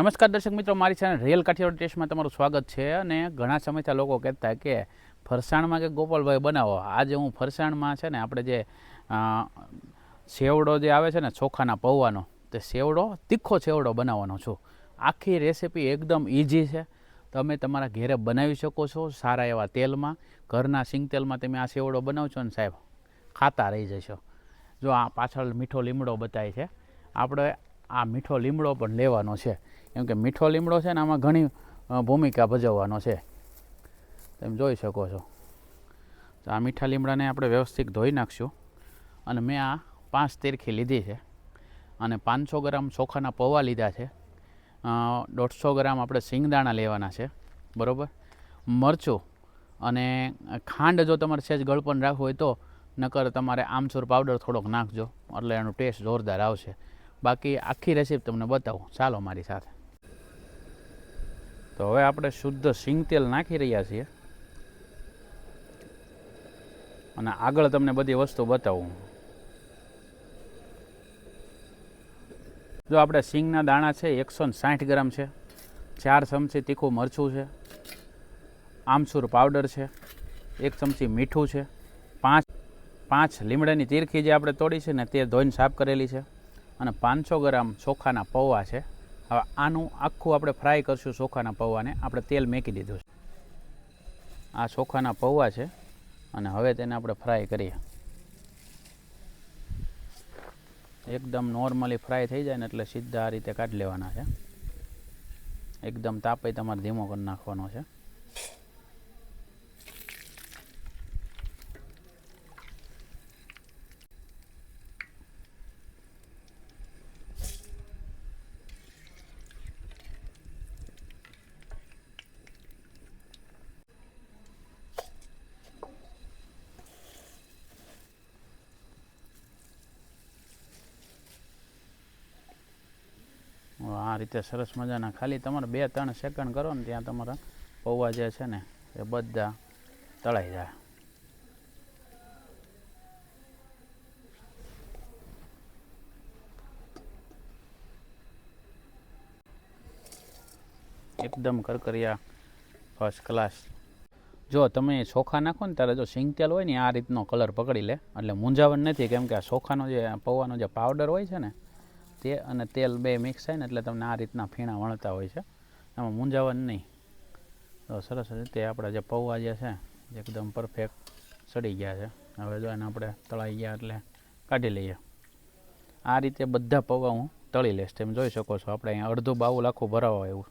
નમસ્કાર દર્શક મિત્રો, મારી ચેનલ રિયલ કાઠિયાવાડ ટેસ્ટમાં તમારું સ્વાગત છે અને ઘણા સમયથી લોકો કહેતા કે ફરસાણમાં કે ગોપાલભાઈ બનાવો. આજે હું ફરસાણમાં છે ને આપણે જે સેવડો જે આવે છે ને ચોખાના પૌવાનો, તે સેવડો, તીખો સેવડો બનાવવાનો છું. આખી રેસીપી એકદમ ઇઝી છે. તમે તમારા ઘેરે બનાવી શકો છો સારા એવા તેલમાં. ઘરના સિંગ તેલમાં તમે આ સેવડો બનાવશો ને સાહેબ, ખાતા રહી જશો. જો આ પાછળ મીઠો લીમડો બતાય છે. આપણે આ મીઠો લીમડો પણ લેવાનો છે. કેમ કે મીઠો લીમડો છે ને આમાં ઘણી ભૂમિકા ભજવવાનો છે. તમે જોઈ શકો છો. તો આ મીઠા લીમડાને આપણે વ્યવસ્થિત ધોઈ નાખશું. અને મેં આ પાંચ તીરખી લીધી છે. અને પાંચસો ગ્રામ ચોખાના પૌવા લીધા છે. દોઢસો ગ્રામ આપણે સિંગદાણા લેવાના છે. બરાબર? મરચું અને ખાંડ જો તમારે સહેજ ગળપણ રાખવું હોય તો નકર તમારે આમચૂર પાવડર થોડોક નાખજો. એટલે એનો ટેસ્ટ જોરદાર આવશે. બાકી આખી રેસીપી તમને બતાવું. ચાલો મારી સાથે. તો હવે આપણે શુદ્ધ સિંગ તેલ નાખી રહ્યા છીએ. અને આગળ તમને બધી વસ્તુ બતાવું. જો આપણે સિંગના દાણા છે, એકસો સાઠ ગ્રામ છે, ચાર ચમચી તીખું મરચું છે, આમચૂર પાવડર છે, એક ચમચી મીઠું છે, પાંચ પાંચ લીમડાની તીરખી જે આપણે તોડી છે ને તે ધોઈને સાફ કરેલી છે, અને પાંચસો ગ્રામ ચોખાના પૌવા છે. હવે આનું આખું આપણે ફ્રાય કરશું ચોખાના પૌવાને. આપણે તેલ મેકી દીધું છે. આ ચોખાના પૌવા છે અને હવે તેને આપણે ફ્રાય કરીએ. એકદમ નોર્મલી ફ્રાય થઈ જાય ને એટલે સીધા આ રીતે કાઢી લેવાના છે. એકદમ તાપે તમારે ધીમો કરી નાખવાનો છે હવે આ રીતે સરસ મજાના. ખાલી તમારે બે, ત્રણ સેકન્ડ કરો ને ત્યાં તમારા પૌવા જે છે ને, એ બધા તળાઈ જાય. એકદમ કરકરિયા ફર્સ્ટ ક્લાસ જો તમે ચોખા નાખો ને, ત્યારે જો સિંગ તેલ હોય ને આ રીતનો કલર પકડી લે. એટલે મૂંઝાવણ નથી, કેમ કે આ ચોખાનો જે, પૌવાનો જે પાવડર હોય છે ને તે અને તેલ બે મિક્સ થાય ને એટલે તમને આ રીતના ફીણા વણતા હોય છે. એમાં મૂંઝાવણ નહીં. તો સરસ રીતે આપણા જે પૌવા જે છે એકદમ પરફેક્ટ સડી ગયા છે. હવે જો એને આપણે તળાઈ ગયા એટલે કાઢી લઈએ. આ રીતે બધા પૌવા હું તળી લઈશ. તેમ જોઈ શકો છો, આપણે અહીંયા અડધું બાઉલ આખું ભરાવા એવું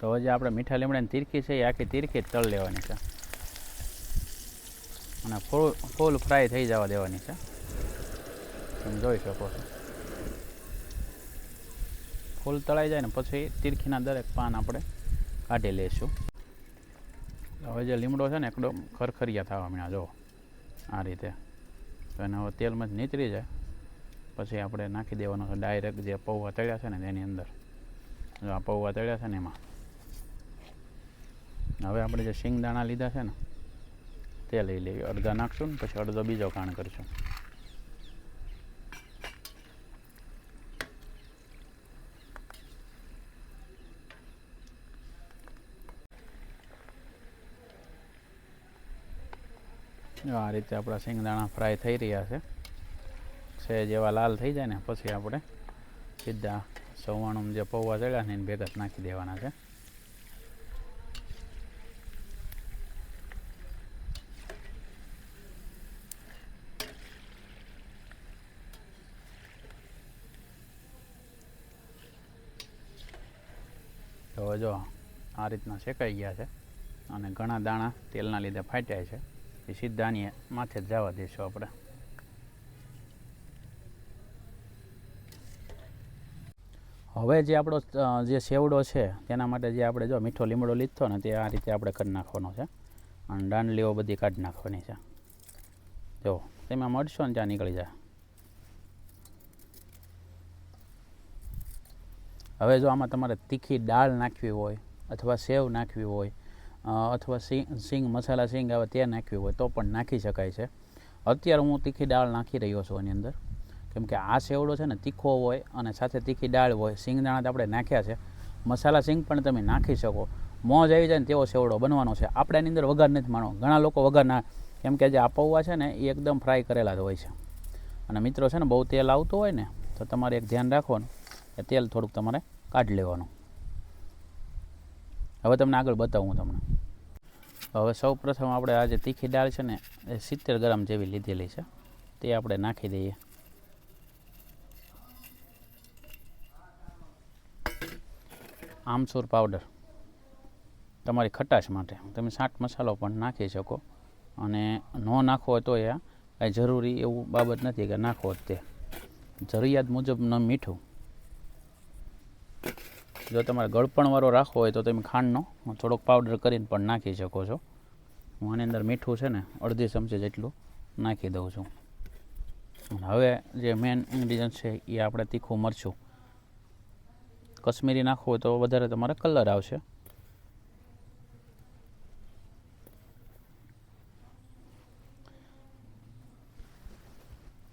તો હજી આપણે મીઠા લીમડાની તીરખી છે, એ આખી તીરખી જ તળ લેવાની છે. અને ફૂલ ફૂલ ફ્રાય થઈ જવા દેવાની છે. તમે જોઈ શકો છો. ફૂલ તળાઈ જાય ને પછી તીરખીના દરેક પાન આપણે કાઢી લઈશું. હવે જે લીમડો છે ને એકદમ ખરખરિયા થવા મીણા જો. આ રીતે. તો એને હવે તેલમાં જ નીતરી જાય. પછી આપણે નાખી દેવાનો છે ડાયરેક્ટ જે પૌવા તળ્યા છે ને તેની અંદર. જો આ પૌવા તળ્યા છે ને એમાં. હવે આપણે જે શિંગદાણા લીધા છે ને તે લઈ લઈએ અડધા નાખશું ને પછી અડધો બીજો કાણ કરશું. આ રીતે આપણા શિંગદાણા ફ્રાય થઈ રહ્યા છે. છે જેવા લાલ થઈ જાય ને, પછી આપણે સીધા સવાણું જે પૌવા ચડ્યા ને એને ભેગા નાખી દેવાના છે. હવે જો આ રીતના શેકાઈ ગયા છે અને ઘણા દાણા તેલના લીધે ફાટ્યા છે. એ સીધા માથે જ જવા દઈશું આપણે. હવે જે આપણો જે સેવડો છે, તેના માટે જે આપણે જો મીઠો લીમડો લીધો ને તે આ રીતે આપણે કરી નાખવાનો છે. અને દાંડલીઓ બધી કાઢી નાખવાની છે. જો, તેમાં મળશો ને ત્યાં નીકળી જાય. હવે જો આમાં તમારે તીખી દાળ નાખવી હોય અથવા સેવ નાખવી હોય અથવા સિંગ સિંગ, મસાલા સિંગ આવે તે નાખવી હોય તો પણ નાખી શકાય છે. અત્યારે હું તીખી દાળ નાખી રહ્યો છું એની અંદર. કેમ કે આ સેવડો છે ને તીખો હોય અને સાથે તીખી દાળ હોય, સિંગદાણા તો આપણે નાખ્યા છે. મસાલા સિંગ પણ તમે નાખી શકો. મોજ આવી જાય ને તેવો સેવડો બનવાનો છે. આપણે એની અંદર વઘાર નથી માણો ઘણા લોકો વઘાર ના, કેમ કે જે આ છે ને એ એકદમ ફ્રાય કરેલા જ હોય છે. અને મિત્રો છે ને બહુ તેલ આવતું હોય ને, તો તમારે એક ધ્યાન રાખવાનું. કે તેલ થોડુંક તમારે કાઢી લેવાનું. હવે તમને આગળ બતાવું હું તમને. હવે સૌ પ્રથમ આપણે આ જે તીખી દાળ છે ને, એ સિત્તેર ગ્રામ જેવી લીધેલી છે. તે આપણે નાખી દઈએ. આમસૂર પાવડર. તમારી ખટાશ માટે. તમે સાટ મસાલો પણ નાખી શકો. અને ન નાખવો હોય તો એ કાંઈ જરૂરી એવું બાબત નથી કે નાખવો તે. જરૂરિયાત મુજબનું મીઠું જો તમારે ગળપણવાળો રાખવો હોય તો તમે ખાંડનો થોડોક પાવડર કરીને પણ નાખી શકો છો. હું આની અંદર મીઠું છે ને અડધી ચમચી જેટલું નાખી દઉં છું. હવે જે મેઇન ઇન્ગ્રીડિયન્ટ છે એ આપણે તીખું મરચું. કશ્મીરી નાખવું હોય તો વધારે તમારે કલર આવશે.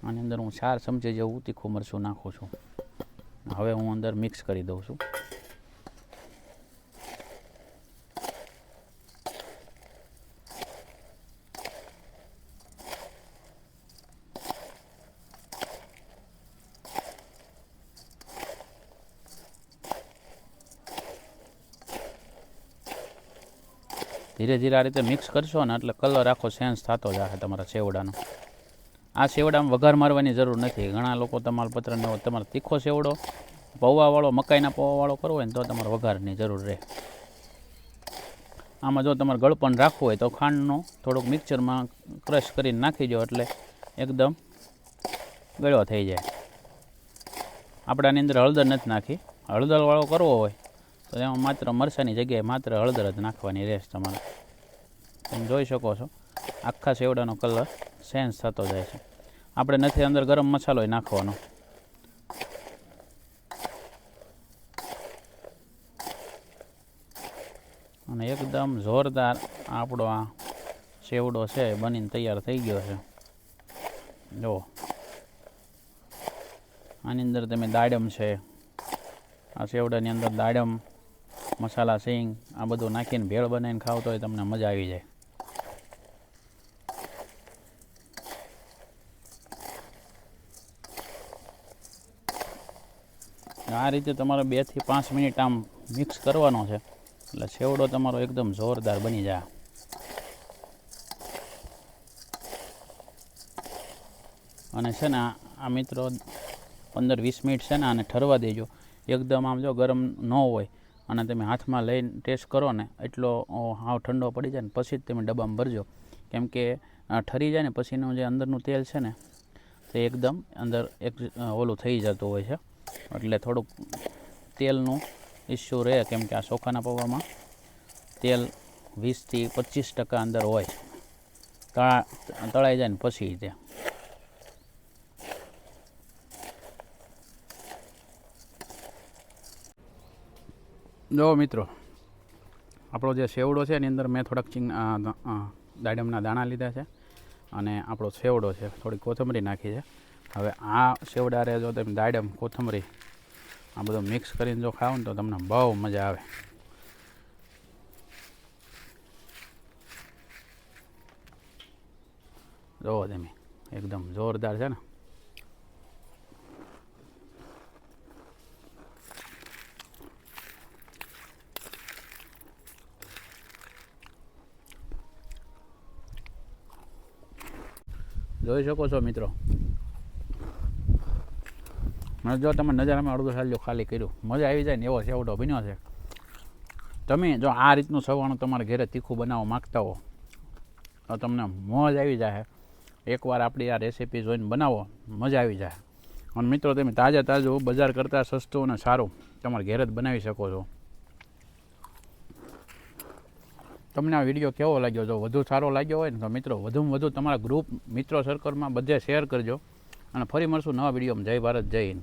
આની અંદર હું ચાર ચમચી જેવું તીખું મરચું નાખું છું. હવે હું અંદર મિક્સ કરી દઉં છું. ધીરે ધીરે આ રીતે મિક્સ કરશો ને એટલે કલર આખો ચેન્જ થતો જશે તમારા સેવડાનો આ સેવડામાં વઘાર મારવાની જરૂર નથી. ઘણા લોકો તમારા પત્રને તમારો તીખો સેવડો પૌવાવાળો, મકાઈના પૌવાવાળો કરવો હોય ને તો તમારે વઘારની જરૂર રહે. આમાં જો તમારે ગળપણ રાખવું હોય તો ખાંડનો થોડુંક મિક્સરમાં ક્રશ કરીને નાખી દો એટલે એકદમ ગળ્યો થઈ જાય. આપણે આની અંદર હળદર નથી નાખી. હળદરવાળો કરવો હોય તો એમાં માત્ર મરસાની જગ્યાએ માત્ર હળદર જ નાખવાની રહેશે તમારે. તમે જોઈ શકો છો, આખા સેવડાનો કલર ચેન્જ થતો જાય છે. આપણે નથી અંદર ગરમ મસાલો નાખવાનો. અને એકદમ જોરદાર આપણો આ સેવડો છે, બનીને તૈયાર થઈ ગયો છે. જો. આની અંદર તમે દાડમ છે. આ સેવડાની અંદર દાડમ મસાલા, સિંગ, આ બધું નાખીને ભેળ બનાવીને ખાવ તો તમને મજા આવી જાય. આ રીતે તમારે બેથી પાંચ મિનિટ આમ મિક્સ કરવાનો છે. એટલે સેવડો તમારો એકદમ જોરદાર બની જાય. અને છે ને આ મિત્રો પંદર વીસ મિનિટ છે ને આને ઠરવા દેજો. એકદમ આમ જો ગરમ ન હોય. અને તમે હાથમાં લઈને ટેસ્ટ કરો ને, એટલો હાવ ઠંડો પડી જાય ને, પછી જ તમે ડબ્બામાં ભરજો. કેમ કે ઠરી જાય ને, પછીનું જે અંદરનું તેલ છે ને, તે એકદમ અંદર એક ઓલું થઈ જતું હોય છે. એટલે થોડુંક તેલનું ઇસ્યુ રહે, કેમ કે આ ચોખાના પૌવામાં તેલ વીસથી પચીસ ટકા અંદર હોય. તળા, તળાઈ જાય ને, પછી તે. જો મિત્રો, આપણો જે સેવડો છે એની અંદર મેં થોડાક ચીંગ દાડમના દાણા લીધા છે અને આપણો સેવડો છે, થોડી કોથમરી નાખી છે. હવે આ સેવડારે જો તમે દાડમ, કોથમરી, આ બધું મિક્સ કરીને જો ખાઓ ને તો તમને બહુ મજા આવે. જોવો તમે, એકદમ જોરદાર છે ને. જોઈ શકો છો મિત્રો. મને જો તમે નજારામાં અડધો સાલ ખાલી કર્યું. મજા આવી જાય ને એવો સેવડો બન્યો છે. તમે જો આ રીતનું સવાણું તમારે ઘરે તીખું બનાવવા માગતા હો, તો તમને મોજ આવી જાય એકવાર આપણી આ રેસીપી જોઈને બનાવો, મજા આવી જાય અને મિત્રો તમે તાજા તાજું બજાર કરતાં સસ્તું અને સારું તમારે ઘેરે જ બનાવી શકો છો. તમને આ વીડિયો કેવો લાગ્યો? જો વધુ સારો લાગ્યો હોય ને તો મિત્રો, વધુમાં વધુ તમારા ગ્રુપ મિત્રો સર્કલમાં બધે શેર કરજો. અને ફરી મળશું નવા વિડીયોમાં જય ભારત, જય હિન્દ.